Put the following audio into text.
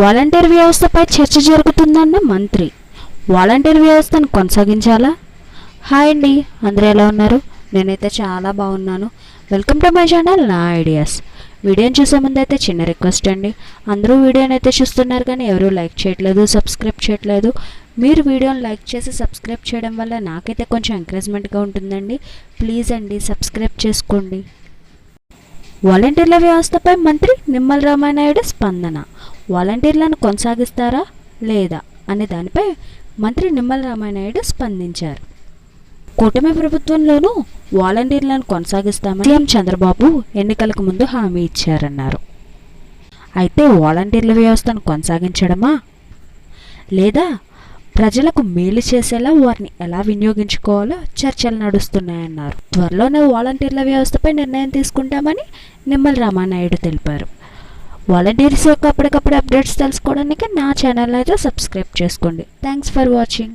Volunteer వ్యవస్థపై చర్చ జరుగుతుందన్న మంత్రి. వాలంటీర్ వ్యవస్థను కొనసాగించాలా? హాయ్ అండి అందరూ ఎలా ఉన్నారు? నేనైతే చాలా బాగున్నాను. వెల్కమ్ టు మై ఛానల్ నా ఐడియాస్. వీడియోని చూసే ముందు అయితే చిన్న రిక్వెస్ట్ అండి. అందరూ వీడియోని అయితే చూస్తున్నారు కానీ ఎవరూ లైక్ చేయట్లేదు సబ్స్క్రైబ్ చేయట్లేదు. మీరు వీడియోని లైక్ చేసి సబ్స్క్రైబ్ చేయడం వల్ల నాకైతే కొంచెం ఎంకరేజ్మెంట్గా ఉంటుందండి. ప్లీజ్ అండి సబ్స్క్రైబ్ చేసుకోండి. వాలంటీర్ల వ్యవస్థపై మంత్రి నిమ్మల రామానాయుడు స్పందన. వాలంటీర్లను కొనసాగిస్తారా లేదా అనే దానిపై మంత్రి నిమ్మల రామానాయుడు స్పందించారు. కూటమి ప్రభుత్వంలోనూ వాలంటీర్లను కొనసాగిస్తామని సీఎం చంద్రబాబు ఎన్నికలకు ముందు హామీ ఇచ్చారన్నారు. అయితే వాలంటీర్ల వ్యవస్థను కొనసాగించడమా లేదా ప్రజలకు మేలు చేసేలా వారిని ఎలా వినియోగించుకోవాలో చర్చలు నడుస్తున్నాయన్నారు. త్వరలోనే వాలంటీర్ల వ్యవస్థపై నిర్ణయం తీసుకుంటామని నిమ్మల రామానాయుడు తెలిపారు. వాలంటీర్స్ యొక్క అప్పటికప్పుడు అప్డేట్స్ తెలుసుకోవడానికి నా ఛానల్ అయితే సబ్స్క్రైబ్ చేసుకోండి. Thanks for watching